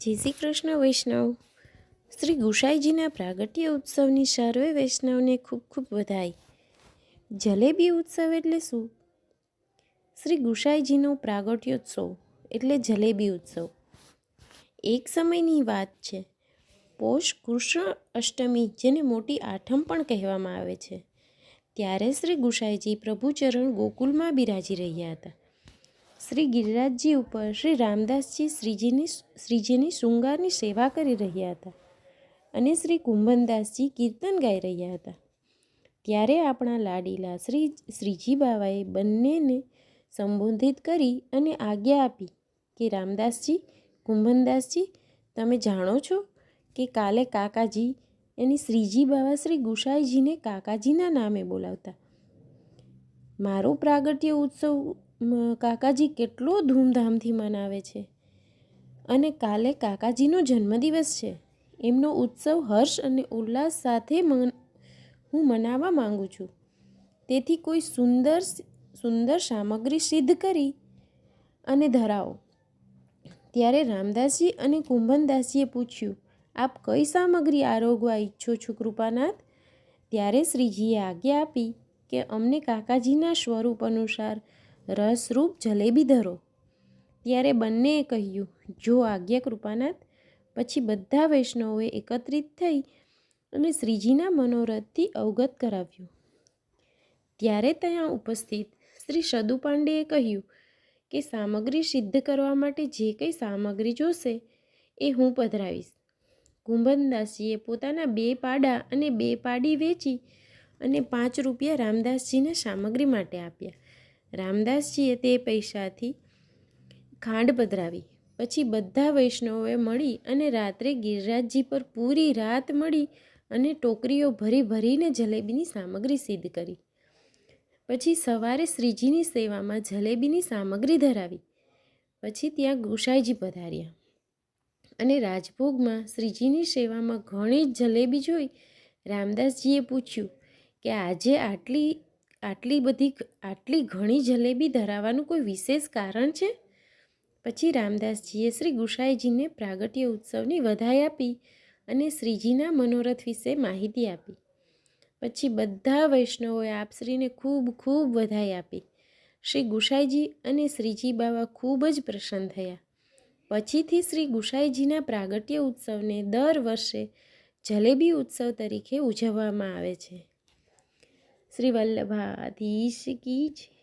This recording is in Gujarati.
જય શ્રી કૃષ્ણ વૈષ્ણવ. શ્રી ગુસાઈજીના પ્રાગટ્ય ઉત્સવની સર્વે વૈષ્ણવને ખૂબ ખૂબ વધાઈ જલેબી ઉત્સવ એટલે શું? શ્રી ગુસાઈજીનો પ્રાગટ્યોત્સવ એટલે જલેબી ઉત્સવ. એક સમયની વાત છે. પોષ કૃષ્ણ અષ્ટમી જેને મોટી આઠમ પણ કહેવામાં આવે છે. ત્યારે શ્રી ગુસાઈજી પ્રભુચરણ ગોકુલમાં બિરાજી રહ્યા હતા. શ્રી ગિરિરાજજી ઉપર શ્રી રામદાસજી શ્રીજીની શ્રીજીની શૃંગારની સેવા કરી રહ્યા હતા અને શ્રી કુંભનદાસજી કીર્તન ગાઈ રહ્યા હતા. ત્યારે આપણા લાડીલા શ્રી શ્રીજી બાવાએ બંનેને સંબોધિત કરી અને આજ્ઞા આપી કે, રામદાસજી, કુંભનદાસજી, તમે જાણો છો કે કાલે કાકાજી એની શ્રીજી બાવા શ્રી ગુસાઈજીને કાકાજીના નામે બોલાવતા. મારો પ્રાગટ્ય ઉત્સવ કાકાજી કેટલો ધૂમધામથી મનાવે છે. અને કાલે કાકાજીનો જન્મદિવસ છે. એમનો ઉત્સવ હર્ષ અને ઉલ્લાસ સાથે હું મનાવવા માંગુ છું. તેથી કોઈ સુંદર સુંદર સામગ્રી સિદ્ધ કરી અને ધરાવો. ત્યારે રામદાસજી અને કુંભનદાસજીએ પૂછ્યું, આપ કઈ સામગ્રી આરોગવા ઈચ્છો છો, કૃપાનાથ? ત્યારે શ્રીજીએ આજ્ઞા આપી કે અમને કાકાજીના સ્વરૂપ અનુસાર રસરૂપ જલેબી ધરો. ત્યારે બંનેએ કહ્યું, જો આજ્ઞા કૃપાનાથ, પછી બધા વૈષ્ણવોએ એકત્રિત થઈ અને શ્રીજીના મનોરથથી અવગત કરાવ્યું. ત્યારે ત્યાં ઉપસ્થિત શ્રી સદુ પાંડેએ કહ્યું કે, સામગ્રી સિદ્ધ કરવા માટે જે કંઈ સામગ્રી જોશે એ હું પધરાવીશ. કુંભનદાસજીએ પોતાના બે પાડા અને બે પાડી વેચી અને પાંચ રૂપિયા રામદાસજીને સામગ્રી માટે આપ્યા. રામદાસજીએ તે પૈસાથી ખાંડ પધરાવી. પછી બધા વૈષ્ણવોએ મળી અને રાત્રે ગિરિરાજજી પર પૂરી રાત મળી અને ટોકરીઓ ભરી ભરીને જલેબીની સામગ્રી સિદ્ધ કરી. પછી સવારે શ્રીજીની સેવામાં જલેબીની સામગ્રી ધરાવી. પછી ત્યાં ગુસાઈજી પધાર્યા. અને રાજભોગમાં શ્રીજીની સેવામાં ઘણી જ જલેબી જોઈ. રામદાસજીએ પૂછ્યું કે આજે આટલી આટલી બધી આટલી ઘણી જલેબી ધરાવવાનું કોઈ વિશેષ કારણ છે? પછી રામદાસજીએ શ્રી ગુસાઈજીને પ્રાગટ્ય ઉત્સવની વધાઈ આપી અને શ્રીજીના મનોરથ વિશે માહિતી આપી. પછી બધા વૈષ્ણવોએ આપશ્રીને ખૂબ ખૂબ વધાઈ આપી. શ્રી ગુસાઈજી અને શ્રીજી બાવા ખૂબ જ પ્રસન્ન થયા. પછીથી શ્રી ગુસાઈજીના પ્રાગટ્ય ઉત્સવને દર વર્ષે જલેબી ઉત્સવ તરીકે ઉજવવામાં આવે છે. શ્રી વલ્લભાધીશ કી જય